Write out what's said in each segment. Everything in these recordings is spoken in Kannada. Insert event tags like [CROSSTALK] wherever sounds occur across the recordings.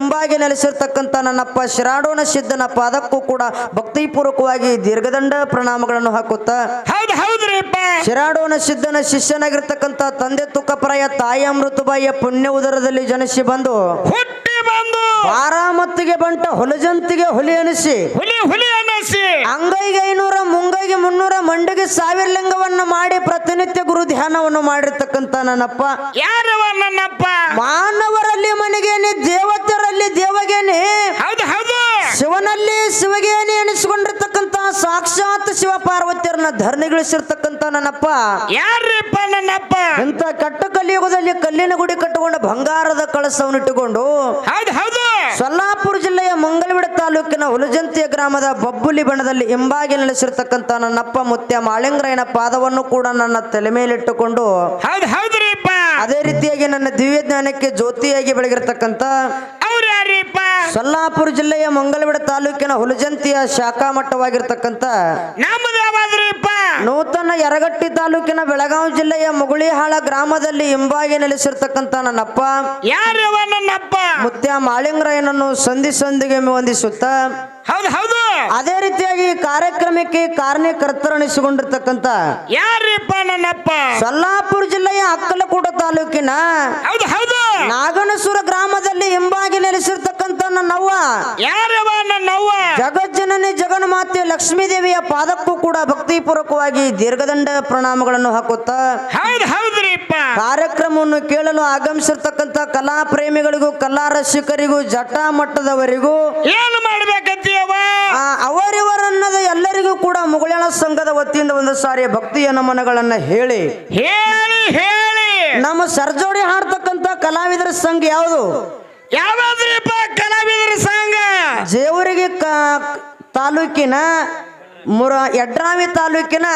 ಹಿಂಬಾಗಿ ನೆಲೆಸಿರ್ತಕ್ಕಂಥ ನನ್ನಪ್ಪ ಶಿರಾಡೋಣ ಸಿದ್ದನಪ್ಪ ಅದಕ್ಕೂ ಕೂಡ ಭಕ್ತಿಪೂರ್ವಕವಾಗಿ ದೀರ್ಘದಂಡ ಪ್ರಣಾಮಗಳನ್ನು ಹಾಕುತ್ತಾ ಶಿರಾಡೋನ ಸಿದ್ದನ ಶಿರಾಡೋಣ ಸಿದ್ಧನ ಶಿಷ್ಯನಾಗಿರ್ತಕ್ಕಂಥ ತಂದೆ ತುಕ್ಕಪರಾಯ ತಾಯಿ ಅಮೃತಬಾಯಿಯ ಪುಣ್ಯ ಉದರದಲ್ಲಿ ಜನಿಸಿ ಬಂದು ಹುಟ್ಟಿ ಬಂದು ಬಾರಾಮತ್ತಿಗೆ ಬಂಟ ಹೊಲಜಂತಿಗೆ ಹುಲಿ ಅನಿಸಿ ಹುಲಿ ಹುಲಿ ಅನ್ನಿಸಿ ಅಂಗೈಗೆ ಐನೂರ ಮುಂಗೈಗೆ ಮುನ್ನೂರ ಮಂಡಿಗೆ ಸಾವಿರ ಲಿಂಗವನ್ನು ಮಾಡಿ ಪ್ರತಿನಿತ್ಯ ಗುರು ಧ್ಯಾನವನ್ನು ಮಾಡಿರ್ತಕ್ಕಂಥ ನನ್ನಪ್ಪ. ಯಾರವ ನನ್ನಪ್ಪ? ಮಾನವರಲ್ಲಿ ಮನೆಗೇನೆ ದೇವತೆಯರಲ್ಲಿ ದೇವಗೇನೆ ಹೌದು ಹೌದು ಶಿವನಲ್ಲಿ ಶಿವಗೇನೆ ಎನಿಸಿಕೊಂಡಿರ್ತಕ್ಕಂಥ ಸಾಕ್ಷಾತ್ ಶಿವ ಪಾರ್ವತಿಯರನ್ನ ಧರಣಿಗಳಿಸಿರ್ತಕ್ಕಂಥ ನನ್ನಪ್ಪ. ಯಾರ್ರಿಪ್ಪ ನನ್ನಪ್ಪ? ಇಂಥ ಕಟ್ಟ ಕಲಿಯುಗದಲ್ಲಿ ಕಲ್ಲಿನ ಗುಡಿ ಕಟ್ಟಿಕೊಂಡು ಬಂಗಾರದ ಕಳಸವನ್ನು ಇಟ್ಟುಕೊಂಡು ಹೌದು ಹೌದು. ಸೊಲ್ಲಾಪುರ ಜಿಲ್ಲೆಯ ಮಂಗಲವಿಡ ತಾಲೂಕಿನ ಹುಲಜಂತಿಯ ಗ್ರಾಮದ ಬಬ್ಬುಲಿ ಬಣದಲ್ಲಿ ಹಿಂಬಾಗಿ ನೆಲೆಸಿರ್ತಕ್ಕಂಥ ನನ್ನಪ್ಪ ಮುತ್ಯ ಮಾಳಿಂಗರಾಯನ ಪಾದವನ್ನು ಕೂಡ ನನ್ನ ತಲೆ ಮೇಲಿಟ್ಟುಕೊಂಡು ಹೌದು ಹೌದ್ರಿಪ್ಪ ಅದೇ ರೀತಿಯಾಗಿ ನನ್ನ ದಿವ್ಯ ಜ್ಞಾನಕ್ಕೆ ಜ್ಯೋತಿಯಾಗಿ ಬೆಳಗಿರ್ತಕ್ಕಂಥ ಅವ್ರು ಸೊಲ್ಲಾಪುರ ಜಿಲ್ಲೆಯ ಮಂಗಲವಿಡ ತಾಲೂಕಿನ ಹುಲಜಂತಿಯ ಶಾಖಾ ಮಟ್ಟವಾಗಿರ್ತಕ್ಕಂಥ ನಮ್ದು ಯಾವಾದ್ರಿಪ್ಪ ನೂತನ ಯರಗಟ್ಟಿ ತಾಲೂಕಿನ ಬೆಳಗಾವಿ ಜಿಲ್ಲೆಯ ಮುಗುಳಿಹಾಳ ಗ್ರಾಮದಲ್ಲಿ ಹಿಂಬಾಗಿ ನೆಲೆಸಿರ್ತಕ್ಕಂತ ನನ್ನಪ್ಪ. ಯಾರವ ನನ್ನಪ್ಪ? ಮುತ್ಯ ಮಾಳಿಂಗರಾಯನನ್ನು ಸಂಧಿ ಸಂಧಿಗೆ ವಂದಿಸುತ್ತ. ಹೌದು ಹೌದು. ಅದೇ ರೀತಿಯಾಗಿ ಈ ಕಾರ್ಯಕ್ರಮಕ್ಕೆ ಕಾರಣಕರ್ತರಣಿಸಿಕೊಂಡಿರ್ತಕ್ಕಂತ ಯಾರಿಪ್ಪ ನನ್ನಪ್ಪ? ಸೊಲ್ಲಾಪುರ ಜಿಲ್ಲೆಯ ಅಕ್ಕಲಕೂಟ ತಾಲೂಕಿನ ಹೌದು ಹೌದು. ನಾಗನಸೂರ ಗ್ರಾಮದಲ್ಲಿ ಹಿಂಬಾಗಿ ನೆಲೆಸಿರ್ತಕ್ಕಂತ ನನ್ನವ್ವ. ಯಾರವ ನನ್ನವ್ವ? ಜಗಜ್ಜನನಿ ಜಗನ್ಮಾತೆ ಲಕ್ಷ್ಮೀದೇವಿಯ ಪಾದಕ್ಕೂ ಕೂಡ ಭಕ್ತಿಪೂರ್ವಕವಾಗಿ ದೀರ್ಘದಂಡ ಪ್ರಣಾಮಗಳನ್ನು ಹಾಕುತ್ತಾ ಕಾರ್ಯಕ್ರಮವನ್ನು ಕೇಳಲು ಆಗಮಿಸಿರ್ತಕ್ಕಂಥ ಕಲಾ ಪ್ರೇಮಿಗಳಿಗೂ ಕಲಾ ರಸಿಕರಿಗೂ ಜಟಾ ಮಟ್ಟದವರಿಗೂ ಏನು ಮಾಡಬೇಕಂತೀವ ಅವರಿವರನ್ನದ ಎಲ್ಲರಿಗೂ ಕೂಡ ಮುಗುಳ್ಯಾಳ ಸಂಘದ ವತಿಯಿಂದ ಒಂದು ಸಾರಿ ಭಕ್ತಿಯ ನಮನಗಳನ್ನ ಹೇಳಿ. ಹೇಳಿ ಹೇಳಿ. ನಮ್ಮ ಸರ್ಜೋಡಿ ಹಾಡ್ತಕ್ಕಂಥ ಕಲಾವಿದರ ಸಂಘ ಯಾವುದು? ಯಾವ್ದ್ರಿಪ್ಪ ಕಲಾವಿದರ ಸಂಘ? ದೇವರಿಗೆ ತಾಲೂಕಿನ ಮುರ ಯಡ್ರಾವಿ ತಾಲೂಕಿನ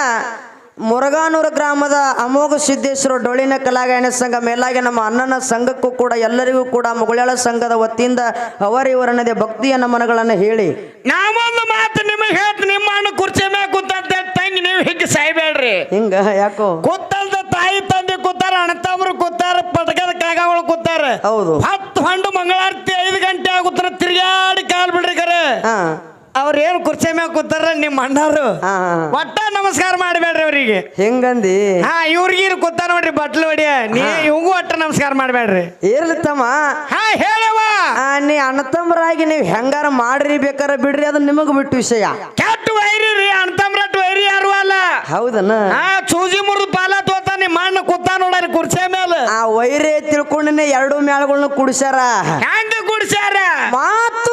ಮುರಗಾನೂರು ಗ್ರಾಮದ ಅಮೋಘ ಸಿದ್ದೇಶ್ವರ ಡೊಳ್ಳಿನ ಕಲಾಗಾಯನ ಸಂಘ ಮೇಲಾಗಿ ನಮ್ಮ ಅಣ್ಣನ ಸಂಘಕ್ಕೂ ಕೂಡ ಎಲ್ಲರಿಗೂ ಕೂಡ ಮುಗುಳ್ಯಾಳ ಸಂಘದ ವತಿಯಿಂದ ಅವರಿವರನ್ನದೇ ಭಕ್ತಿಯ ನಮನಗಳನ್ನು ಹೇಳಿ. ನಾವೊಂದು ಮಾತು ನಿಮಗೆ ಹೇಳ್ತೀನಿ ನಿಮ್ಮ ಅಣ್ಣ ಕುರ್ಚಿ ಮೇಲೆ ಕೂತಂತ ತಂಗಿ ನೀವು ಹಿಂಗೆ ಸಾಯ್ಬೇಡ್ರಿ. ಹಿಂಗ ಯಾಕೋ? ಕೂತಲ್ದ ತಾಯಿ ತಂದೆ ಕೂತಾರ ಅಣ್ಣ ತಮ್ಮರು ಕೂತಾರ ಪಟಕದ ಕಾಗಗಳು ಕೂತಾರ. ಹೌದು. ಹತ್ತು ಹಂಡು ಮಂಗಳಾರತಿ ಐದು ಗಂಟೆ ಆಗುತ್ತಾರ ತಿರ್ಗಾಡಿ ಕಾಲ್ ಬಿಡ್ರಿ ಕರೆ. ಹಾ. ಅವ್ರ ಏನ್ ಕುರ್ಚಿ ಮ್ಯಾಗ ಕೂತಾರ ನಿಮ್ಮ ಅಣ್ಣಾರು? ಒಟ್ಟ ನಮಸ್ಕಾರ ಮಾಡಬೇಡ್ರಿ ಅವ್ರಿಗೆ. ಹೆಂಗಂದಿ? ಹಾ ಇವ್ರಿಗೆ ಕೂತಾರ ನೋಡ್ರಿ ಬಟ್ಲು ಹೊಡಿಯ ನೀ ಇವಂಗೂ ಒಟ್ಟ ನಮಸ್ಕಾರ ಮಾಡಬೇಡ್ರಿ. ಇರ್ಲಿ ತಮ್ಮ. ಹಾ ಹೇಳವ ನೀ ಅಣ್ಣ ತಮ್ಮರಾಗಿ ನೀವು ಹೆಂಗಾರ ಮಾಡ್ರಿ ಬೇಕಾರ ಬಿಡ್ರಿ ಅದು ನಿಮಗ್ ಬಿಟ್ಟು ವಿಷಯ. ಕೆಟ್ಟ ವೈರಿ ರೀ ಅಣ್ತಮ್ರಟ್ ವೈರಿ ಯಾರು ಅಲ್ಲ. ಹೌದನ? ಹಾ ಚೂಜಿ ಮುರಿದು ಪಾಲ ತೋತ ನಿಮ್ಮ ಅಣ್ಣ ಕೂತ ನೋಡ್ರಿ ಕುರ್ಚಿ ಮೇಲೆ ಆ ವೈರಿ ತಿಳ್ಕೊಂಡನೆ ಎರಡು ಮ್ಯಾಳಗಳನ್ನ ಕುಡಿಸ್ಯಾರ. ಹೆಂಗ ಕುಡ್ಸ್ಯಾರ? ಮಾತು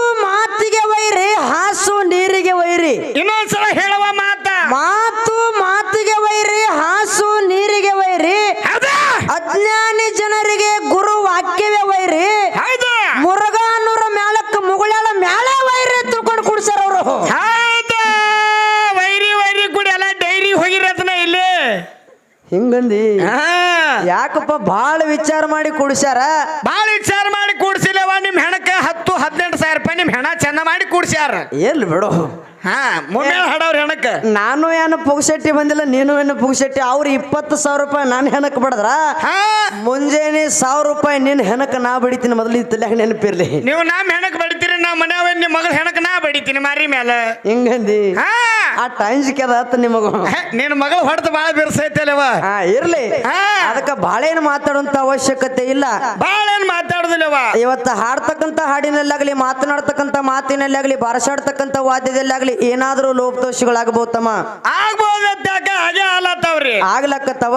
ಮಾತಿಗೆ ವೈರಿ ಹಾಸು ನೀರಿಗೆ ವೈರಿ ಇನ್ನೊಂದ್ಸಲ ಹೇಳುವ ಮಾತ. ಮಾತು ಮಾತಿಗೆ ವೈರಿ ಹಾಸು ನೀರಿಗೆ ವೈರಿ ಅಜ್ಞಾನಿ ಜನರಿಗೆ ಗುರು ವಾಕ್ಯವೇ ವೈರಿ ಹೌದು. ಮುರುಘಾನೂರ ಮ್ಯಾಲಕ್ಕ ಮುಗುಳಾಳ ಮ್ಯಾಲೆ ವೈರಿ ತಿಳ್ಕೊಂಡು ಕುಡ್ಸಾರ ಅವರು. ವೈರಿ ವೈರಿ ಕುಡಿ ಎಲ್ಲ ಡೈರಿ ಹೋಗಿರತ್ನ ಇಲ್ಲಿ. ಹಿಂಗಂದಿ? ಯಾಕಪ್ಪ ಬಾಳ ವಿಚಾರ ಮಾಡಿ ಕುಡ್ಸ್ಯಾರ? ಬಾಳ ವಿಚಾರ ಮಾಡಿ ಕೂಡ್ಸಿಲ್ಲವ ನಿಮ್ ಹೆಣಕ್ಕ ಹತ್ತು ಹದಿನೆಂಟು ಸಾವಿರ ರೂಪಾಯಿ ನಿಮ್ ಹೆಣ ಚಂದ ಮಾಡಿ ಕೂಡ್ಸ್ಯಾರ. ಎಲ್ಲಿ ಬಿಡು. ಹಾ ಮುಮ್ಮೆ ಹಡವ್ರ ಹೆಣಕ್ಕ. ನಾನು ಏನು ಪುಗ್ಸೆಟ್ಟಿ ಬಂದಿಲ್ಲ ನೀನು ಏನು ಪುಗ್ಸೆಟ್ಟಿ. ಅವ್ರು ಇಪ್ಪತ್ತು ಸಾವಿರ ರೂಪಾಯಿ ನಾನು ಹೆಣಕ್ ಬಡದ್ರ? ಮುಂಜಾನೆ ಸಾವಿರ ರೂಪಾಯಿ ನಿನ್ನ ಹೆಣಕ್ ನಾ ಬಡಿತೀನಿ ಮೊದಲು ಈ ತಲೆಯಾಗ ನೆನಪಿರ್ಲಿ. ನೀವು ನಾ ಹೆಣಕ್ ಬಡಿತೀರಿ ನಾ ಮನ್ಯಾವ ನಿಮ್ಮ ಮಗಳ ಹೆಣಕ್ ನಾ ಬಡಿತೀನಿ ಮಾರಿ ಮೇಲೆ ಹಿಂಗಂದಿ? ಆ ಟೈಮ್ ಸಿಕ್ಕದ ಆತ ನಿಮಗ. ನಿನ್ನ ಮಗಳು ಹೊಡೆದು ಬಾಳ ಬಿರ್ಸೈತಲ್ಲವ ಹಾ ಇರ್ಲಿ. ಅದಕ್ಕ ಬಾಳೇನು ಮಾತಾಡುವಂತ ಅವಶ್ಯಕತೆ ಇಲ್ಲ. ಭಾಳ ಏನ್ ಮಾತಾಡುದಿಲ್ಲವ ಇವತ್ತು ಹಾಡ್ತಕ್ಕಂಥ ಹಾಡಿನಲ್ಲಾಗಲಿ ಮಾತನಾಡ್ತಕ್ಕಂಥ ಮಾತಿನಲ್ಲಾಗಲಿ ಬಾರಸಾಡ್ತಕ್ಕಂಥ ಬರಸಾಡ್ತಕ್ಕಂತ ಏನಾದರೂ ಲೋಪದೋಷಗಳಾಗಬಹುದು ತಮ್ಮ ಲೋಪದೋಷಗಳಾಗಬಹುದಮ್ಮ ಆಗ್ಬೋದ್ರಿ ಆಲತ್ತವ್ರಿ ಆಗ್ಲಕ್ಕತ್ತವ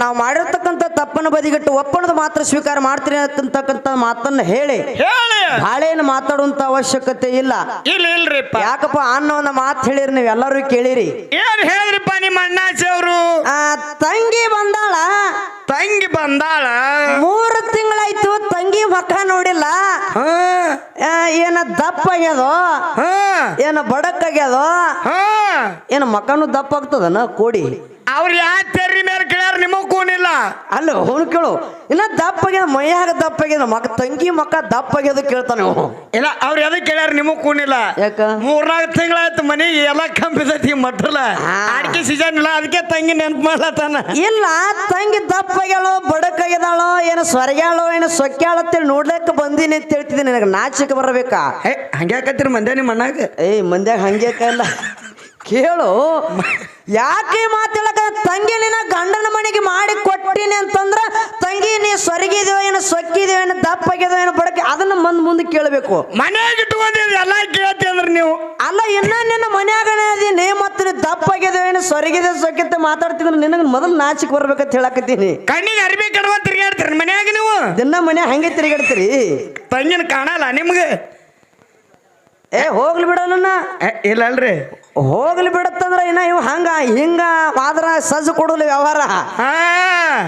ನಾವು ಮಾಡಿರ್ತಕ್ಕಂಥ ತಪ್ಪನ್ನು ಬದಿಗಿಟ್ಟು ಒಪ್ಪಣದ ಮಾತ್ರ ಸ್ವೀಕಾರ ಮಾಡ್ತೀನಿ ಅಂತಕ್ಕಂಥ ಮಾತನ್ನ ಹೇಳಿ. ಹೇಳಿ. ಬಾಳೇನು ಮಾತಾಡುವಂತ ಅವಶ್ಯಕತೆ ಇಲ್ಲ. ಇಲ್ಲ ಯಾಕಪ್ಪ ಅನ್ನೋ ಒಂದು ಮಾತು ಹೇಳಿರಿ ನೀವು ಎಲ್ಲರೂ ಕೇಳಿರಿ. ಏನ್ ಹೇಳಿದ್ರಿಪ್ಪ ನಿಮ್ಮ ಅಣ್ಣಾಚಿ ಅವರು? ಆ ತಂಗಿ ಬಂದಾಳ. ತಂಗಿ ಬಂದಾಳ? ಮೂರು ತಿಂಗಳಾಯ್ತು ತಂಗಿ ಮಕ್ಕ ಆ, ಏನ ದಪ್ಪ ಆಗ್ಯದೋ ಏನ ಬಡಕ್ ಆಗ್ಯದೋ ಏನ ಮಕ್ಕನು ದಪ್ಪ ಆಗ್ತದನ ಕೋಡಿ. ಅವ್ರು ಯಾ ತೆರಿ ಮೇಲೆ ಕೇಳ್ಯಾರ ನಿಮಗ್ ಕೂನಿಲ್ಲ. ಅಲ್ಲ ಅವನು ಕೇಳು. ಇನ್ನ ದಪ್ಪಾಗ್ಯದ ಮೈಯಾಗ ದಪ್ಪಾಗ್ಯದ ಮಕ್ಕ ತಂಗಿ ಮಕ್ಕ ದಪ್ಪಾಗ್ಯದ ಕೇಳ್ತಾನೆ ಅವ ಇಲ್ಲ ಅವ್ರ ಎದಕ್ಕೆ ಕೇಳ್ಯಾರ ನಿಮಗ್ ಕೂನಿಲ್ಲ. ಯಾಕ? ಮೂರ್ನಾಲ್ಕು ತಿಂಗಳಾಯ್ತು ಮನೆ ಎಲ್ಲ ಕಂಬಿದೈತಿ ಮಟ್ಟಲ್ಲ. ಅಡಿಕೆ ಸೀಸನ್ ಇಲ್ಲ ಅದಕ್ಕೆ ತಂಗಿ ನೆನ್ಪು ಮಾಡ್ಲತ್ತಾನ. ಇಲ್ಲ ತಂಗಿ ಬಡಕಾಗ್ಯದಾಳೋ ಏನು ಸ್ವರ್ಗ್ಯಾಳೋ ಏನು ಸೊಕ್ಕ್ಯಾಳ ನೋಡ್ಲಕ್ ನೋಡ್ಲಿಕ್ಕೆ ಬಂದೀನಿ ಅಂತ ಹೇಳ್ತಿದ್ದೀನಿ. ನನಗೆ ನಾಚಿಕೆ ಬರಬೇಕಾ? ಹೇ ಹಂಗ್ಯಾಕತ್ತೀರಿ ಮಂದ್ಯ ನಿಮ್ಮ ಮಣ್ಣಾಗ ಏಯ್ ಮಂದ್ಯಾಗ ಹಂಗ್ಯಾಕಲ್ಲ ಕಲ್ಲ ಕೇಳು. ಯಾಕೆ ಮಾತಾಡಕ ತಂಗಿ ನಿನ್ನ ಗಂಡನ ಮನೆಗೆ ಮಾಡಿ ಕೊಟ್ಟಿನಿ ಅಂತಂದ್ರ ತಂಗಿ ನೀ ಸ್ವರ್ಗಿದೇವ ಏನು ಸೊಕ್ಕಿದೇವ ಏನು ದಪ್ಪಾಗ್ಯದೋ ಏನು ಬಡಕೆ ಅದನ್ನ ಮಂದ್ ಮುಂದೆ ಕೇಳಬೇಕು. ಮನ್ಯಾಗ ಎಲ್ಲ ಕೇಳ್ತಿ ಅಂದ್ರೆ ನೀವು. ಅಲ್ಲ ಇನ್ನ ನಿನ್ನ ಮನ್ಯಾಗನೇ ಅದೀನಿ ಮತ್ತೆ ನೀ ದಪ್ಪಾಗ್ಯದೇವ ಏನು ಸ್ವರ್ಗಿದೆ ಸೊಕ್ಕಿತ್ತೆ ಮಾತಾಡ್ತಿದ್ರೆ ನಿನಗೆ ಮೊದಲು ನಾಚಿಕೆ ಬರ್ಬೇಕಂತ ಹೇಳಕತ್ತೀನಿ. ಕಣ್ಣಿಗೆ ಅರ್ಬಿ ಕಡ್ಕೊಂಡ್ ತಿರ್ಗಾಡ್ತೀರ ಮನ್ಯಾಗ ನೀವು? ದಿನ ಮನೆ ಹಂಗೆ ತಿರುಗಾಡ್ತೀರಿ. ತಂಗಿನ ಕಾಣಲ್ಲ ನಿಮ್ಗೆ? ಏ ಹೋಗ್ಲಿ ಬಿಡ ಇಲ್ಲ ಅಲ್ರಿ ಹೋಗ್ಲಿ ಬಿಡತ್ತಂದ್ರ ಇನ್ನ ಇವ್ ಹಂಗ ಹಿಂಗ ಆದ್ರ ಸಜ್ಜ ಕೊಡಲಿ ವ್ಯವಹಾರ.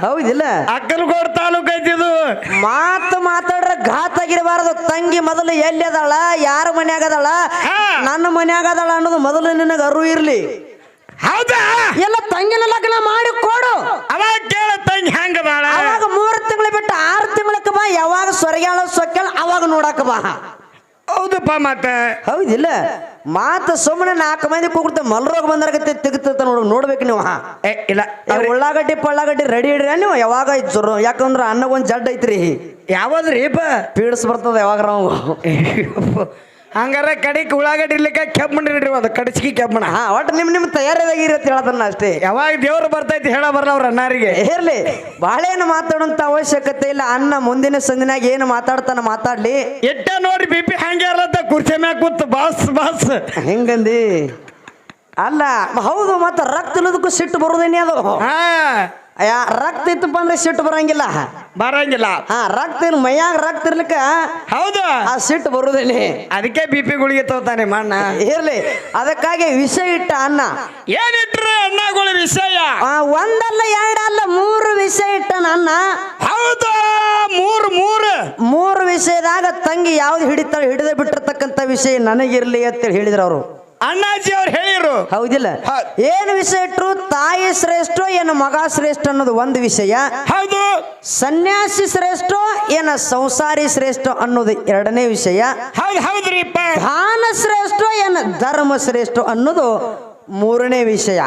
ಹೌದಿಲ್ಲ? ಅಕ್ಕಲಕೋಡ್ ತಾಲೂಕ್ ಐತಿದು ಮಾತು ಮಾತಾಡ್ರ ಘಾತ್ ಆಗಿರಬಾರದು. ತಂಗಿ ಮೊದಲು ಎಲ್ಲಿ ಅದಾಳ? ಯಾರ ಮನ್ಯಾಗ ಅದಾಳ. ನನ್ನ ಮನ್ಯಾಗ ಅದಾಳ ಅನ್ನೋದು ಮೊದಲು ನಿನಗ ಅರು ಇರ್ಲಿ. ಹೌದಾ? ಎಲ್ಲ ತಂಗಿನ ಲಗ್ನ ಮಾಡಿ ಕೊಡು. ಅವಾಗ ಕೇಳ ತಂಗಿ ಹೆಂಗ ಬಾಳ ಅವಾಗ ಮೂರು ತಿಂಗಳು ಬಿಟ್ಟು ಆರು ತಿಂಗಳಕ್ಕೆ ಬಾ. ಯಾವಾಗ ಸೊರಗ್ಯಾಳ ಸೊಕ್ಯಾಳ ಅವಾಗ ನೋಡಕ್ಕೆ ಬಾ. ಹೌದಪ್ಪ ಮಾತ. ಹೌದಿಲ್ಲ. ಮಾತ ಸುಮ್ಮನೆ ನಾಲ್ಕು ಮಂದಿ ಕೂಗ್ತ ಮಲ್ರೋಗ ಬಂದಾರಗತ್ತೆ ತೆಗಿತ ನೋಡು ನೋಡ್ಬೇಕು ನೀವು ಏ ಇಲ್ಲ ಉಳ್ಳಾಗಡ್ಡಿ ಪಳ್ಳಾಗಡ್ಡಿ ರೆಡಿ ಇಡ್ರಿ ನೀವು. ಯಾವಾಗ ಇದ್ರು ಯಾಕಂದ್ರೆ ಅನ್ನ ಒಂದ್ ಜಡ್ ಐತ್ರಿ. ಯಾವ್ದ್ರಿ ಪೀಡಿಸ್ ಪೀಡ್ಸ್ ಬರ್ತದ ಯಾವಾಗ ನಾವು? ಹಂಗಾರ ಕಡಿಕ್ ಉಳ್ಳಾಗಡ್ಡಿ ಇರ್ಲಿಕ್ಕೆ ಕೆಬ್ಬಣ್ಣ ಇಡ್ರಿ ಒಂದು ಕಡಚಿಗೆ ಕೆಬ್ಬಣ ಹಾ ಒಟ್ಟು ನಿಮ್ ನಿಮ್ ತಯಾರಿಯಾಗಿರಿ ಅಂತ ಹೇಳದನ್ನ ಅಷ್ಟೇ. ಯಾವಾಗ ದೇವ್ರು ಬರ್ತೈತಿ ಹೇಳ ಬರಲ್ಲ ಅವ್ರ ಅಣ್ಣಾರಿಗೆ. ಇರ್ಲಿ. ಬಾಳೆಹಣ್ಣು ಮಾತಾಡುವಂತ ಅವಶ್ಯಕತೆ ಇಲ್ಲ. ಅನ್ನ ಮುಂದಿನ ಸಂದಿನಾಗ ಏನು ಮಾತಾಡ್ತಾನ ಮಾತಾಡ್ಲಿ. ಎಟ್ಟ ನೋಡಿ ಬಿ ಪಿ ಹಂಗೆ ಇರತ್ತ ಕುರ್ಚಿ ಮ್ಯಾಗ ಕೂತ್ ಬಾಸ್ ಬಾಸ್. ಹೆಂಗಂದಿ? ಅಲ್ಲ ಹೌದು ಮತ್ತೆ ರಕ್ತ ಇಲ್ಲದಕ್ಕೂ ಸಿಟ್ಟು ಬರೋದೇನೆ ಅದು. ಹಾ. ಅಯ್ಯ ರಕ್ತ ಇತ್ತಪ್ಪ ಅಂದ್ರೆ ಸಿಟ್ಟು ಬರಂಗಿಲ್ಲ. ಬರಂಗಿಲ್ಲ. ಹಾ ರಕ್ತ ಮೈಯಾಗ ರಕ್ತ ಇರ್ಲಿಕ್ಕ ಹೌದು. ಆ ಸಿಟ್ಟು ಬರುದೇನೆ ಅದಕ್ಕೆ ಬಿ ಪಿ ಗುಳಿಗೆ ತಗೋತಾನೆ ಮಣ್ಣ. ಇರ್ಲಿ. ಅದಕ್ಕಾಗಿ ವಿಷ ಇಟ್ಟ ಅನ್ನ. ಏನಿಟ್ರ ಅಣ್ಣಗಳ ವಿಷಯ? ಆ, ಒಂದಲ್ಲ ಎರಡಲ್ಲ ಮೂರು ವಿಷ ಇಟ್ಟ ಅನ್ನ. ಹೌದು ಮೂರು ಮೂರು. ಮೂರು ವಿಷಯದಾಗ ತಂಗಿ ಯಾವ್ದು ಹಿಡಿತಾಳೆ ಹಿಡಿದೇ ಬಿಟ್ಟಿರ್ತಕ್ಕಂಥ ವಿಷಯ ನನಗಿರ್ಲಿ ಅಂತೇಳಿ ಹೇಳಿದ್ರು ಅವರು. ಅಣ್ಣಾಜಿ ಅವ್ರು ಹೇಳಿರು. ಹೌದಿಲ್ಲ. ಹೌದ್. ಏನು ವಿಷಯ ಇಟ್ರು ತಾಯಿ ಶ್ರೇಷ್ಠ ಏನು ಮಗ ಶ್ರೇಷ್ಠ ಅನ್ನೋದು ಒಂದು ವಿಷಯ. ಹೌದು. ಸನ್ಯಾಸಿ ಶ್ರೇಷ್ಠ ಏನ ಸಂಸಾರಿ ಶ್ರೇಷ್ಠ ಅನ್ನೋದು ಎರಡನೇ ವಿಷಯ. ಹೌದು ಹೌದ್ರಿಪ್ಪ ದಾನ ಶ್ರೇಷ್ಠ ಏನ ಧರ್ಮ ಶ್ರೇಷ್ಠ ಅನ್ನೋದು ಮೂರನೇ ವಿಷಯ.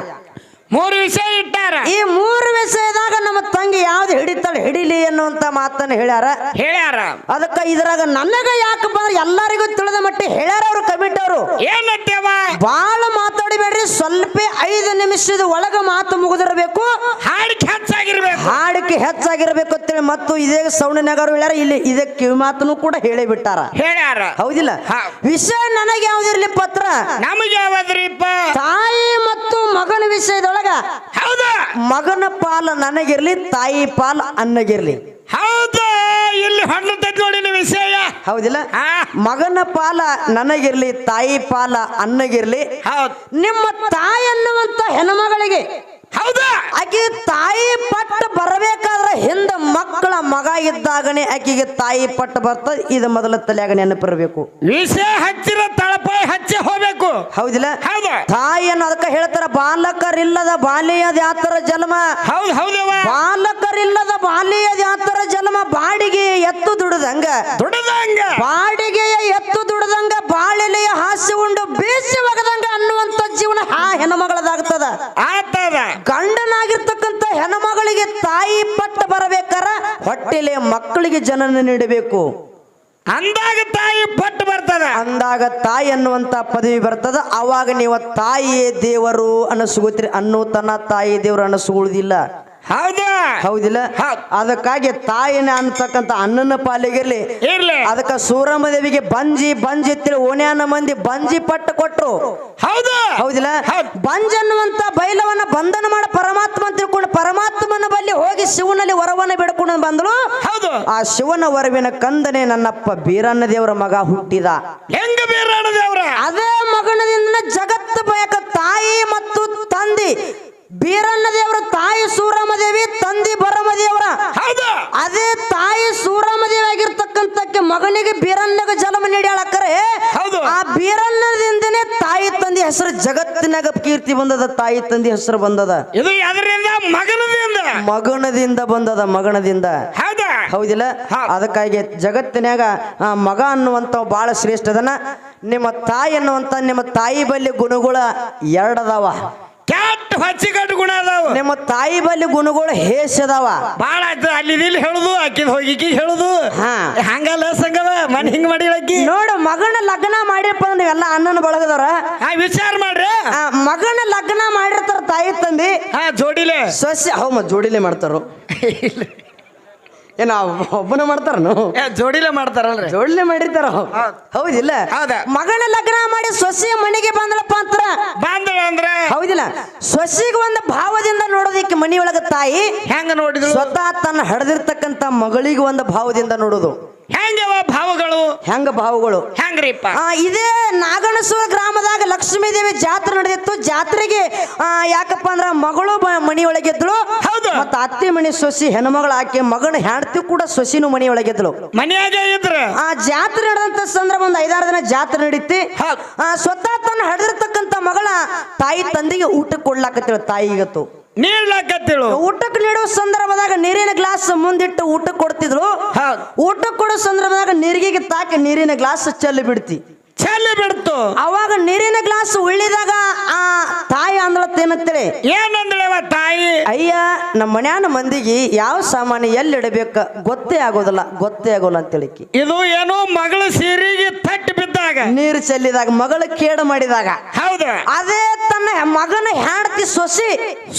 ಮೂರು ವಿಷಯ ಇಟ್ಟಾರ. ಈ ಮೂರು ವಿಷಯದಾಗ ನಮ್ಮ ತಂಗಿ ಯಾವ್ದು ಹಿಡಿತಾಳೆ ಹಿಡಿಲಿ ಅನ್ನುವಂತ ಮಾತನ್ನ ಹೇಳ್ಯಾರ. ಹೇಳ್ಯಾರ. ಅದಕ್ಕ ಇದ್ರಾಗ ನನಗ ಯಾಕಪ್ಪ ಅಂದ್ರೆ ಎಲ್ಲರಿಗೂ ತಿಳಿದ ಮಟ್ಟ ಹೇಳ್ಯಾರ ಅವರು ಕಮಿಟಿ ಅವರು. ಬಾಳ ಮಾತಾಡಬೇಡ್ರಿ ಸ್ವಲ್ಪ ಐದು ನಿಮಿಷದ ಒಳಗ ಮಾತು ಮುಗಿದಿರಬೇಕು. ಹಾಡಿಕೆ ಹೆಚ್ಚಾಗಿರ್ಬೇಕು ಹಾಡಿಕೆ ಹೆಚ್ಚಾಗಿರ್ಬೇಕು ಅಂತೇಳಿ ಮತ್ತು ಇದೇ ಸೌಂಡಿನಾಗ ಹೇಳಾರ ಹೇಳ್ಯಾರ ಇಲ್ಲಿ ಇದೇ ಕಿವಿ ಮಾತನ್ನು ಕೂಡ ಹೇಳಿ ಬಿಟ್ಟಾರ. ಹೇಳ್ಯಾರ. ಹೌದಿಲ್ಲ? ವಿಷಯ ನನಗೆ ಯಾವ್ದಿರ್ಲಿ ಪತ್ರ ನಮಗೆ ಯಾವದ್ರಿಪ್ಪ ತಾಯಿ ಮತ್ತು ಮಗನ ವಿಷಯದೊಳಗ ಹೌದು? ಮಗನ ಪಾಲ ನನಗಿರ್ಲಿ ತಾಯಿ ಪಾಲ ಅನ್ನಗಿರ್ಲಿ. ಹೌದು? ಇಲ್ಲಿ ಹಣ್ಣು ನೋಡಿ ವಿಷಯ. ಹೌದಿಲ್ಲ? ಮಗನ ಪಾಲ ನನಗಿರ್ಲಿ ತಾಯಿ ಪಾಲ ಅನ್ನಗಿರ್ಲಿ. ಹೌದು. ನಿಮ್ಮ ತಾಯಿ ಅನ್ನುವಂತ ಹೆಣ್ಮಗಳಿಗೆ ಹೌದು? ಆಕೆ ತಾಯಿ ಪಟ್ಟ ಬರಬೇಕಾದ್ರೆ ಹಿಂದ ಮಕ್ಕಳ ಮಗ ಇದ್ದಾಗನೆ ಆಕೆಗೆ ತಾಯಿ ಪಟ್ಟ ಬರ್ತದೆ. ಇದು ಮೊದಲ ತಲೆಯಾಗ ನೆನಪಿರಬೇಕು. ವಿಷಯ ಹಚ್ಚಿರ ತಳಪಾಯಿ ಹಚ್ಚಿ ಹೋಗ್ಬೇಕು. ಹೌದಿಲ್ಲ? ಹೌದು. ತಾಯಿಯನ್ನು ಅದಕ್ಕೆ ಹೇಳ್ತಾರ ಬಾಲಕರಿಲ್ಲದ ಬಾಲ್ಯದ ಯಾತರ ಜನ್ಮ. ಹೌದು ಹೌದವ ಬಾಲಕರಿಲ್ಲದ ಬಾಲ್ಯದ ಯಾತರ ಜನ್ಮ ಬಾಡಿಗೆ ಎತ್ತು ದುಡದಂಗ. ದುಡದಂಗ. ಬಾಡಿಗೆಯ ಎತ್ತು ದುಡದಂಗ ಬಾಳೆಲೆಯ ಹಾಸ್ಯ ಉಂಡು ಬೇಸಿ ಒಗದಂಗ ಅನ್ನುವಂತ ಜೀವನ ಆ ಹೆಣ್ಣು ಮಗಳದಾಗ್ತದ. ಹೆಣ್ಮಗಳಿಗೆ ತಾಯಿ ಪಟ್ಟ ಬರಬೇಕಾರ ಹೊಟ್ಟೆಲೆ ಮಕ್ಕಳಿಗೆ ಜನನ ನೀಡಬೇಕು. ಅಂದಾಗ ತಾಯಿ ಪಟ್ಟು ಬರ್ತದ. ಅಂದಾಗ ತಾಯಿ ಅನ್ನುವಂತ ಪದವಿ ಬರ್ತದ. ಅವಾಗ ನೀವು ತಾಯಿಯೇ ದೇವರು ಅನ್ನಿಸ್ಕೋತೀರಿ ಅನ್ನೋ ತನ್ನ ತಾಯಿ ದೇವರು ಅನ್ನಿಸ್ಕೊಳ್ಳುವುದಿಲ್ಲ ಹೌದು? ಹೌದಿಲ್ಲ. ಅದಕ್ಕಾಗಿ ತಾಯಿನ ಅಂತಕ್ಕಂತ ಅನ್ನನ ಪಾಲಿಗಿರ್ಲಿ ಇರ್ಲಿ. ಅದಕ್ಕ ಸೂರಮ್ಮ ದೇವಿಗೆ ಬಂಜಿ ಬಂಜಿ ತಿಳಿ ಓಣ್ಯಾನ ಮಂದಿ ಬಂಜಿ ಪಟ್ಟು ಕೊಟ್ಟರು ಹೌದು. ಹೌದಿಲ್ಲ? ಹೌದ್. ಬಂಜ್ ಅನ್ನುವಂತ ಬೈಲವನ್ನ ಬಂಧನ ಮಾಡ ಪರಮಾತ್ಮ ಅಂತ ತಿಳ್ಕೊಂಡು ಪರಮಾತ್ಮನ ಬಲ್ಲಿ ಹೋಗಿ ಶಿವನಲ್ಲಿ ವರವನ್ನ ಬಿಡ್ಕೊಂಡು ಬಂದಳು ಹೌದು. ಆ ಶಿವನ ವರವಿನ ಕಂದನೆ ನನ್ನಪ್ಪ ಬೀರಣ್ಣ ದೇವರ ಮಗ ಹುಟ್ಟಿದ. ಹೆಂಗ ಬೀರಣ್ಣ ದೇವರ ಅದೇ ಮಗನದಿಂದ ಜಗತ್ತು ಬಯಕ ತಾಯಿ ಕೀರ್ತಿ ಬಂದದ ತಾಯಿ ತಂದೆ ಹೆಸರು ಬಂದದ. ಇದು ಅದರಿಂದ ಮಗನದಿಂದ. ಮಗನದಿಂದ ಬಂದದ ಮಗನದಿಂದ. ಹೌದಾ? ಹೌದಿಲ್ಲ? ಅದಕ್ಕಾಗಿ ಜಗತ್ತಿನಾಗ ಆ, ಮಗ ಅನ್ನುವಂತ ಬಹಳ ಶ್ರೇಷ್ಠ ಅದನ. ನಿಮ್ಮ ತಾಯಿ ಅನ್ನುವಂತ ನಿಮ್ಮ ತಾಯಿ ಬಲ್ಲಿ ಗುಣಗಳ ಎರಡದಾವ. ಕ್ಯಾಟ್ ಹೊಚ್ಚಿಕಟ್ಟು ಗುಣ ಅದಾವ. ನಿಮ್ಮ ತಾಯಿ ಬಲ್ಲಿ ಗುಣಗಳು ಹೇಸದಾವ ಬಾಳ ಆಯ್ತು ಅಲ್ಲಿ ಇಲ್ಲಿ ಹೇಳುದು ಆಕಿದ್ ಹೋಗಿ ಈಕಿಗ್ ಹೇಳುದು. ಹಾ. ಹಂಗಲ್ಲ ಸಂಗವ ಮನೆ ಹಿಂಗ್ ಮಾಡಿ ಅಕ್ಕಿ ನೋಡು ಮಗನ ಲಗ್ನ ಮಾಡಿಪ್ಪ ಅಂದ್ರೆ ನೀವೆಲ್ಲ ಅಣ್ಣನ ಬಳಗದವ್ರ. ಆ ವಿಚಾರ ಮಾಡ್ರಿ. ಆ, ಮಗನ ಲಗ್ನ ಮಾಡಿರ್ತಾರ ತಾಯಿ ತಂದಿ. ಹಾ ಜೋಡಿಲೆ. ಸಸ್ಯ ಹೌ ಮತ್ ಜೋಡಿಲೆ ಮಾಡ್ತಾರು. ಏನ ಒಬ್ಬನ ಮಾಡ್ತಾರನು? ಏ, ಜೋಡಿಲೆ ಮಾಡ್ತಾರಲ್ರಿ. ಜೋಡಿಲೆ ಮಾಡಿರ್ತಾರ ಹೌದಿಲ್ಲ? ಹೌದಾ. ಮಗನ ಲಗ್ನ ಮಾಡಿ ಸೊಸೆ ಮನೆಗೆ ಬಂದಳಪ್ಪ ಅಂತಾರ. ಸೊಸಿಗೆ ಒಂದು ಭಾವದಿಂದ ನೋಡೋದಿಕ್ಕೆ ಮನಿಯೊಳಗ ತಾಯಿ ಹೆಂಗ ನೋಡಿದ್ರು ಸ್ವತಃ ತನ್ನ ಹಡದಿರ್ತಕ್ಕಂತ ಮಗಳಿಗೆ ಒಂದು ಭಾವದಿಂದ ನೋಡೋದು. ಹೆಂಗವ ಭಾವಗಳು? ಹೆಂಗ ಭಾವಗಳು? ಹೆಂಗ್ರಿಪ್ಪ? ಆ, ಇದೇ ನಾಗಣಸೂರ ಗ್ರಾಮದಾಗ ಲಕ್ಷ್ಮೀ ದೇವಿ ಜಾತ್ರೆ ನಡೆದಿತ್ತು. ಜಾತ್ರೆಗೆ ಆ, ಯಾಕಪ್ಪ ಅಂದ್ರ ಮಗಳು ಬ- ಮನೆಯೊಳಗಿದ್ಳು ಹೌದು. ಮತ್ತ ಅತ್ತೆ ಮನೆ ಸೊಸಿ ಹೆಣ್ಮಗಳ ಆಕೆ ಮಗನ ಹೆಂಡತಿ ಕೂಡ ಸೊಸಿನೂ ಮನೆಯೊಳಗೆದ್ಲು ಮನ್ಯಾಗ ಇದ್ರ? ಆ ಜಾತ್ರೆ ನಡೆದಂತ ಸಂದರ್ಭ ಒಂದು ಐದಾರು ದಿನ ಜಾತ್ರೆ ನಡೀತಿ. ಹೌದು. ಆ, ಸ್ವತಃ ತನ್ನ ಹಡೆದಿರ್ತಕ್ಕಂಥ ತಾಯಿ ತಂದೆಗೆ ಊಟಕ್ಕೆ ಕೊಡ್ಲಾಕತ್ತಿಳು ತಾಯಿಗತ್ತು ನೀಡ್ಲಾಕತ್ತಿಳು. ಊಟಕ್ಕೆ ನೀಡೋ ಸಂದರ್ಭದಾಗ ನೀರಿನ ಗ್ಲಾಸ್ ಮುಂದಿಟ್ಟು ಊಟಕ್ಕೆ ಕೊಡ್ತಿದ್ರು. ಊಟಕ್ಕೆ ಕೊಡೋ ಸಂದರ್ಭದಾಗ ನೀರಿಗೆ ತಾಕಿ ನೀರಿನ ಗ್ಲಾಸ್ ಚೆಲ್ಲಿ ಬಿಡ್ತಿ ಚೆಲ್ಲಿ ಬಿಡ್ತು. ಅವಾಗ ನೀರಿನ ಗ್ಲಾಸ್ ಉಳ್ಳಿದಾಗ ಆ ತಾಯಿ ಅಂದಳತ್ತೇನತ್ತೇಳಿ ಏನಂದ್ರೆ ತಾಯಿ? ಅಯ್ಯ ನಮ್ಮ ಮನ್ಯಾನ ಮಂದಿಗೆ ಯಾವ ಸಾಮಾನು ಎಲ್ಲಿ ಇಡಬೇಕು ಗೊತ್ತೇ ಆಗೋದಿಲ್ಲ ಗೊತ್ತೇ ಆಗೋಲ್ಲ ಅಂತೇಳಿ ಇದು ಏನು ಮಗಳ ಸೀರಿಗೆ ತಟ್ಟಿ ಬಿದ್ದಾಗ. ನೀರು ಚೆಲ್ಲಿದಾಗ ಮಗಳ ಕೇಡು ಮಾಡಿದಾಗ. ಹೌದು. ಅದೇ ತನ್ನ ಮಗನ ಹೆಂಡತಿ ಸೊಸಿ.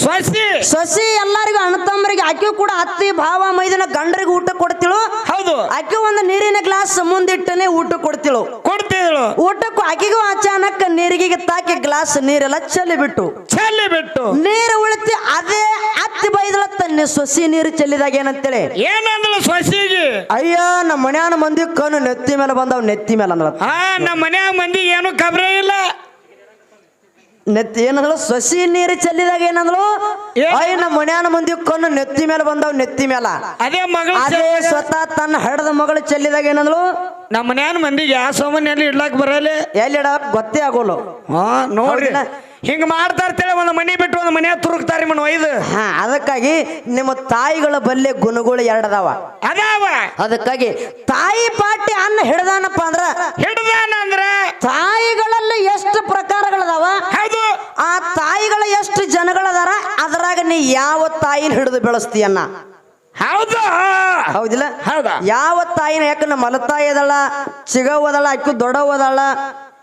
ಸೊಸಿ. ಸೊಸಿ ಎಲ್ಲರಿಗೂ ಅಣ್ಣ ತಮ್ಮರಿಗೆ ಆಕೆ ಕೂಡ ಅತ್ತಿ ಭಾವ ಮೈದನ ಗಂಡರಿಗೆ ಊಟ ಕೊಡ್ತಿಳು? ಹೌದು. ಆಕೆ ಒಂದು ನೀರಿನ ಗ್ಲಾಸ್ ಮುಂದಿಟ್ಟನೆ ಊಟ ಕೊಡ್ತಿಳು. ಕೊಡ್ತಿದಳು. ಊಟಕ್ಕೂ ಆಕೆಗೂ ಅಚಾನಕ್ ನೀರಿಗೆ ತಾಕಿ ಗ್ಲಾಸ್ ನೀರೆಲ್ಲ ಚೆಲ್ಲಿ ಬಿಟ್ಟು. ಚೆಲ್ಲಿ ಬಿಟ್ಟು. ನೀರು ಉಳಿತಿ ಅದೇ ಅತ್ತಿ ಬೈದಳ ತನ್ನ ಸೊಸಿ ನೀರು ಚೆಲ್ಲಿದಾಗ ಏನಂತೇಳಿ? ಏನಂದ್ಳು ಸೊಸಿಗೆ? ಅಯ್ಯ ನಮ್ಮ ಮನ್ಯಾನ ಮಂದಿ ಕಣ್ಣು ನೆತ್ತಿ ಮೇಲೆ ಬಂದವ್ ನೆತ್ತಿ ಮೇಲೆ ಅಂದ್ರ ಆ ನಮ್ಮ ಮನ್ಯಾಗ ಮಂದಿಗೆ ಏನು ಖಬ್ರೇ ಇಲ್ಲ. ನೆತ್ತಿ ಏನಂದಳು? ಸೊಸಿ ನೀರು ಚೆಲ್ಲಿದಾಗ ಏನಂದಳು? ಏನ್? ಅಯ್ಯ ನಮ್ಮ ಮನ್ಯಾನ ಮಂದಿ ಕಣ್ಣು ನೆತ್ತಿ ಮೇಲೆ ಬಂದವ್ ನೆತ್ತಿ ಮೇಲ. ಅದೇ ಮಗಳ ಅದೇ ಸ್ವತಃ ತನ್ನ ಹಡದ ಮಗಳು ಚೆಲ್ಲಿದಾಗ ಏನಂದ್ಲು? ನಮ್ಮ ಮನ್ಯಾನ ಮಂದಿಗೆ ಯಾವ ಸಾಮಾನ್ಯಲ್ಲಿ ಇಡ್ಲಾಕ್ ಬರಲ್ಲ ಎಲ್ಲಿ ಗೊತ್ತೇ ಆಗೋಲ್ಲ. ಹಾ ನೋಡ್ರಿ. ಹಿಂಗ್ ಹಿಂಗ ಮಾಡ್ತಾ ಇರ್ತೇಳಿ ಒಂದು ಮನಿ ಬಿಟ್ಟು ಒಂದು ಮನೆ ತುರುಕ್ತಾರಿ ಮನ ಒಯ್ದು. ಹಾ ಅದಕ್ಕಾಗಿ ನಿಮ್ಮ ತಾಯಿಗಳ ಬಲ್ಲೆ ಗುಣಗಳು ಎರಡದಾವ ಅದಾವ. ಅದಕ್ಕಾಗಿ ತಾಯಿ ಪಾಟಿ ಅನ್ನ ಹಿಡ್ದಾನಪ್ಪ ಅಂದ್ರ ಹಿಡ್ದಾನ ಅಂದ್ರ? ತಾಯಿಗಳಲ್ಲಿ ಎಷ್ಟು ಪ್ರಕಾರಗಳದಾವ? ಹೌದು. ಆ ತಾಯಿಗಳ ಎಷ್ಟು ಅದ್ರಾಗ ನೀ ಯಾವ ತಾಯಿನ ಹಿಡಿದು ಬೆಳೆಸ್ತೀಯನ್ನ? ಹೌದಾ? ಹೌದಿಲ್ಲ? ಹೌದಾ? ಯಾವ ತಾಯಿನ ಯಾಕಂದ್ರೆ ಮಲತಾಯಿ ಅದಳ ಚಿಗವದಳ ಅಕ್ಕಿ ದೊಡ್ಡವದಳ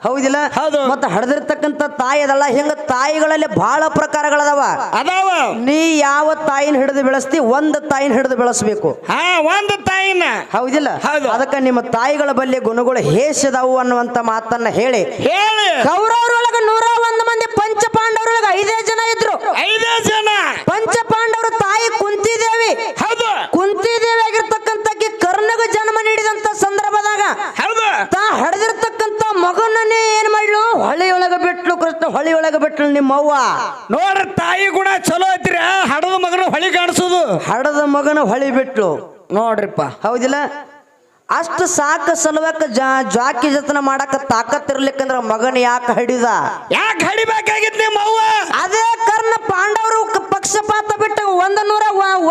ಹೌದಿಲ್ಲ? ಹೌದು. ಮತ್ತ ಹಡದಿರ್ತಕ್ಕಂತ ತಾಯಿ ಅದಲ್ಲ ಹಿಂಗ ತಾಯಿಗಳಲ್ಲಿ ಬಹಳ ಪ್ರಕಾರಗಳದಾವ ಅದಾವ? ನೀ ಯಾವ ತಾಯಿನ ಹಿಡಿದು ಬೆಳೆಸ್ತಿ ಒಂದ್ ತಾಯಿನ ಹಿಡಿದು ಬೆಳೆಸ್ಬೇಕು. ಹಾ ಒಂದು ತಾಯಿನ. ಹೌದಿಲ್ಲ? ಹೌದು. ಅದಕ್ಕ ನಿಮ್ಮ ತಾಯಿಗಳ ಬಲ್ಲಿ ಗುಣಗಳು ಹೇಸಿದವು ಅನ್ನುವಂತ ಮಾತನ್ನ ಹೇಳಿ. ಹೇಳಿ. ಕೌರವರೊಳಗ ನೂರ ಒಂದು ಮಂದಿ ಪಂಚ ಪಾಂಡವರೊಳಗ ಐದೇ ಜನ ಇದ್ರು ಐದೇ ಜನ ಪಂಚ ಪಾಂಡವರು ತಾಯಿ ಕುಂತಿದೇವಿ ಹೌದು ಕುಂತಿದೇವಿ ಆಗಿರ್ತಕ್ಕಂಥಕ್ಕೆ ಕರ್ಣಗ ಜನ್ಮ ನೀಡಿದಂತ ಸಂದರ್ಭದಾಗ ಹೌದು ತಾ ಹಡೆದಿರ್ತಕ್ಕಂಥ ಮಗನನ್ನೇ ಏನ್ ಮಾಡ್ಲು ಹೊಳೆಯೊಳಗ ಬಿಟ್ಲು ಕೃಷ್ಣ ಹೊಳೆಯೊಳಗ ಬಿಟ್ಲು ನಿಮ್ಮವ್ವ. ನೋಡ್ರಿ ತಾಯಿ ಗುಣ ಚಲೋ ಐತ್ರಿ. ಹಡದ ಮಗನ ಹೊಳಿ ಕಾಣಿಸೋದು. ಹಡದ ಮಗನ ಹೊಳಿ ಬಿಟ್ಲು. ನೋಡ್ರಿಪ್ಪ. ಹೌದಿಲ್ಲ? ಅಷ್ಟು ಸಾಕ ಸಲುವಕ್ಕ ಜಾ ಜಾಕಿ ಜತನ ಮಾಡಕ ತಾಕತ್ತಿರ್ಲಿಕ್ಕಂದ್ರ ಮಗನ ಯಾಕೆ ಹಡಿದ? ಯಾಕೆ ಹಡಿಬೇಕಾಗಿತ್ತು ನಿಮ್ಮ ಅವ್ವ ಅದೇ ಕರ್ಣ ಪಾಂಡವರು ಪಕ್ಷಪಾತ ಬಿಟ್ಟು ಒಂದ ನೂರ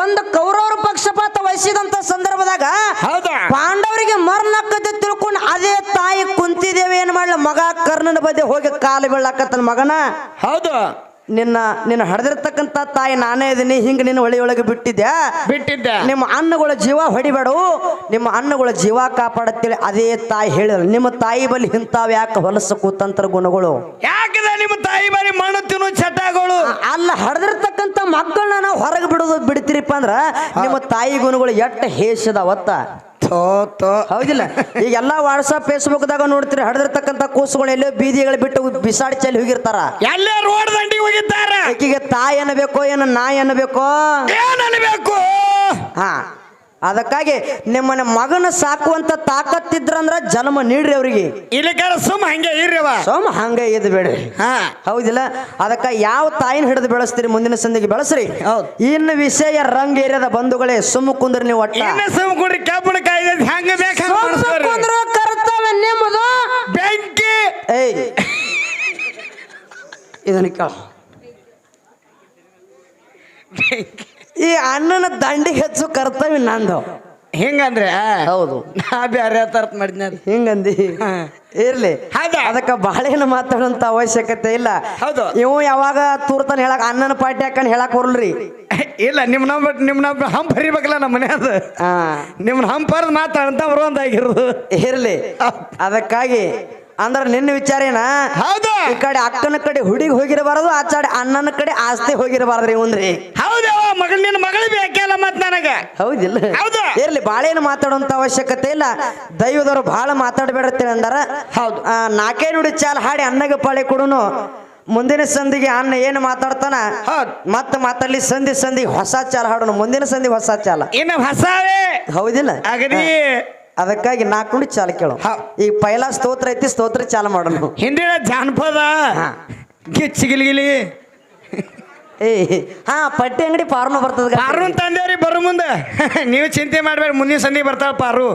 ಒಂದು ಕೌರವರು ಪಕ್ಷಪಾತ ವಹಿಸಿದಂತ ಸಂದರ್ಭದಾಗ ಹೌದಾ? ಪಾಂಡವರಿಗೆ ಮರ್ನಕ್ಕದೆ ತಿಳ್ಕೊಂಡು ಅದೇ ತಾಯಿ ಕುಂತಿದ್ದೇವೆ ಏನ್ ಮಾಡ್ಲ? ಮಗ ಕರ್ಣನ ಬದಿ ಹೋಗಿ ಕಾಲು ಬೀಳಾಕತ್ತನ ಮಗನ? ಹೌದು. ನಿನ್ನ ನಿನ್ನ ಹಡ್ದಿರ್ತಕ್ಕಂತ ತಾಯಿ ನಾನೇ ಇದೀನಿ ಹಿಂಗ ನಿನ್ನ ಒಳಗೆ ಬಿಟ್ಟಿದ್ದೆ ಬಿಟ್ಟಿದ್ದೆ. ನಿಮ್ಮ ಅನ್ನಗಳ ಜೀವ ಹೊಡಿಬೇಡು ನಿಮ್ಮ ಅನ್ನಗಳ ಜೀವ ಕಾಪಾಡತ್ತೇಳಿ ಅದೇ ತಾಯಿ ಹೇಳಿದ್ರು ನಿಮ್ಮ ತಾಯಿ ಬಳಿ ಇಂತಾವ್ ಯಾಕೆ ಹೊಲಸ ಕೂತಂತ್ರ ಗುಣಗಳು? ಯಾಕದ ನಿಮ್ಮ ತಾಯಿ ಬಲಿ ಮಣ್ಣು ತಿನ್ನು ಚಟಗಳು? ಅಲ್ಲ ಹಡ್ದಿರ್ತಕ್ಕಂಥ ಮಕ್ಕಳನ್ನ ನಾವು ಹೊರಗೆ ಬಿಡೋದು ಬಿಡ್ತೀರಿಪ್ಪ ಅಂದ್ರ ನಿಮ್ಮ ತಾಯಿ ಗುಣಗಳು ಎಟ್ಟ ಹೇಸದವತ್ತ? ಥೋ ಥೋ ಹೌದಿಲ್ಲ. ಈಗ ಎಲ್ಲ ವಾಟ್ಸಪ್ ಫೇಸ್ಬುಕ್ದಾಗ ನೋಡ್ತೀರಿ ಹಡ್ದಿರ್ತಕ್ಕಂಥ ಕೂಸುಗಳು ಎಲ್ಲೋ ಬೀದಿಗಳು ಬಿಟ್ಟು ಬಿಸಾಡಿ ಚೆಲ್ಲಿ ಹೋಗಿರ್ತಾರ. ಎಲ್ಲೇ ರೋಡ್ ದಂಡಿ ಹೋಗಿದ್ದಾರೆ. ಆಕಿಗೆ ತಾಯಿ ಅನ್ನಬೇಕೋ ಏನ ನಾಯಿ ಅನ್ನಬೇಕೋ? ಏನ್ ಅನ್ಬೇಕು ಹಾ. ಅದಕ್ಕಾಗಿ ನಿಮ್ಮನ ಮಗನ ಸಾಕುವಂತ ತಾಕತ್ತಿದ್ರಂದ್ರ ಜನ್ಮ ನೀಡ್ರಿ ಅವ್ರಿಗೆ. ಇಲ್ಲಿ ಸುಮ್ ಹಂಗೆ ಇರ್ರಿವ ಸುಮ್ ಹಂಗೆ ಇದ್ ಬೇಡ್ರಿ. ಹಾ. ಹೌದಿಲ್ಲ? ಅದಕ್ಕ ಯಾವ ತಾಯಿನ ಹಿಡಿದು ಬೆಳೆಸ್ತೀರಿ ಮುಂದಿನ ಸಂದಿಗೆ ಬೆಳೆಸ್ರಿ? ಹೌದು. ಇನ್ನು ವಿಷಯ ರಂಗ ಏರಿಯದ ಬಂಧುಗಳೇ ಸುಮ್ಮ ಕುಂದ್ರಿ ನೀವು ಒಟ್ಟ. ಇನ್ನ ಸುಮ್ ಕುಡ್ರಿ ಕಬ್ಬಣ ಕಾಯ್ದೆ ಹೆಂಗ ಬೇಕ ಹಂಗ್ ಕುಂದ್ರು ಕರ್ತವ್ಯ ನಿಮ್ಮದು. ಬೆಂಕಿ. ಏಯ್. ಇದನ್ನ ಕೇಳ. ಈ ಅಣ್ಣನ ದಂಡಿಗೆ ಹೆಚ್ಚು ಕರ್ತವ್ಯ ನಂದು. ಹಿಂಗಂದ್ರೆ? ಹೌದು. ನಾ ಬೇರೆ ತರ ಮಾಡಿದ್ನ ಹಿಂಗಂದಿ. ಇರ್ಲಿ. ಹೌದಾ? ಅದಕ್ಕ ಬಾಳೆಹಣ್ಣು ಮಾತಾಡೋಂತ ಅವಶ್ಯಕತೆ ಇಲ್ಲ. ಹೌದು. ಇವು ಯಾವಾಗ ತೂರ್ತಾನ ಹೇಳಕ್ ಅಣ್ಣನ ಪಾರ್ಟಿ ಹಾಕೊಂಡು ಹೇಳಕ್ ಬರಲ್ರಿ [LAUGHS] ಇಲ್ಲ ನಿಮ್ಮ ನಂಬರ್ ನಿಮ್ಮ ಹಂಪ್ ಹರಿಬೇಕಲ್ಲ ನಮ್ಮ ಮನೆ ಅದು ಹಾಂ. ನಿಮ್ಮ ಹಂಪ್ ಹರಿದ್ ಮಾತಾಡಂತ ಬರುವಂತಾಗಿರೋದು ಇರ್ಲಿ. ಅದಕ್ಕಾಗಿ ಅಂದ್ರ ನಿನ್ನ ವಿಚಾರ ಏನ? ಹೌದು. ಈ ಕಡೆ ಅಕ್ಕನ ಕಡೆ ಹುಡುಗಿ ಹೋಗಿರಬಾರದು ಆಚಾಡಿ ಅಣ್ಣನ ಕಡೆ ಆಸ್ತಿ ಹೋಗಿರಬಾರ್ದ್ರಿ ಇವಂದ್ರಿ. ಹೌದವ ಮಗಳ ನಿನ್ನ ಮಗಳು ಬೇಕಲ್ಲ ಮತ್ ನನಗ? ಹೌದಿಲ್ಲ. ಹೌದು. ಇರ್ಲಿ ಬಾಳೇನು ಮಾತಾಡುವಂತ ಅವಶ್ಯಕತೆ ಇಲ್ಲ. ದೈವದವರು ಬಹಳ ಮಾತಾಡ್ಬೇಡತ್ತೇನೆ ಅಂದಾರ. ಹೌದು. ನಾಕೇ ನಾಲ್ಕೇ ನುಡಿ ಚಾಲ್ ಹಾಡಿ ಅನ್ನಗೆ ಪಾಳೆ ಕೊಡುನು. ಮುಂದಿನ ಸಂಧಿಗೆ ಅನ್ನ ಏನು ಮಾತಾಡ್ತಾನ? ಹೌದು. ಮತ್ತ ಮಾತಲ್ಲಿ ಸಂಧಿ ಸಂಧಿ ಹೊಸ ಚಾಲ ಹಾಡೋಣ. ಮುಂದಿನ ಸಂಧಿ ಹೊಸ ಚಾಲ. ಏನ ಹೊಸವೇ? ಹೌದಿಲ್ಲ? ಅದಕ್ಕಾಗಿ ನಾಲ್ಕು ನುಡಿ ಚಾಲ ಕೇಳು. ಈಗ ಪೈಲಾ ಸ್ತೋತ್ರ ಐತಿ ಸ್ತೋತ್ರ ಚಾಲ ಮಾಡೋಣ. ಹಿಂದಿನ ಜಾನಪದ. ಹಾ. ಏ, ಹಾ, ಪಟ್ಟಿ ಅಂಗಡಿ ಪಾರ್ಮ ಬರ್ತದ ಪಾರು ತಂದೇವ್ರಿ ಬರು ಮುಂದೆ. [LAUGHS] ನೀವು ಚಿಂತೆ ಮಾಡ್ಬೇಡಿ, ಮುಂದಿನ ಸಂಧಿ ಬರ್ತಾವ ಪಾರು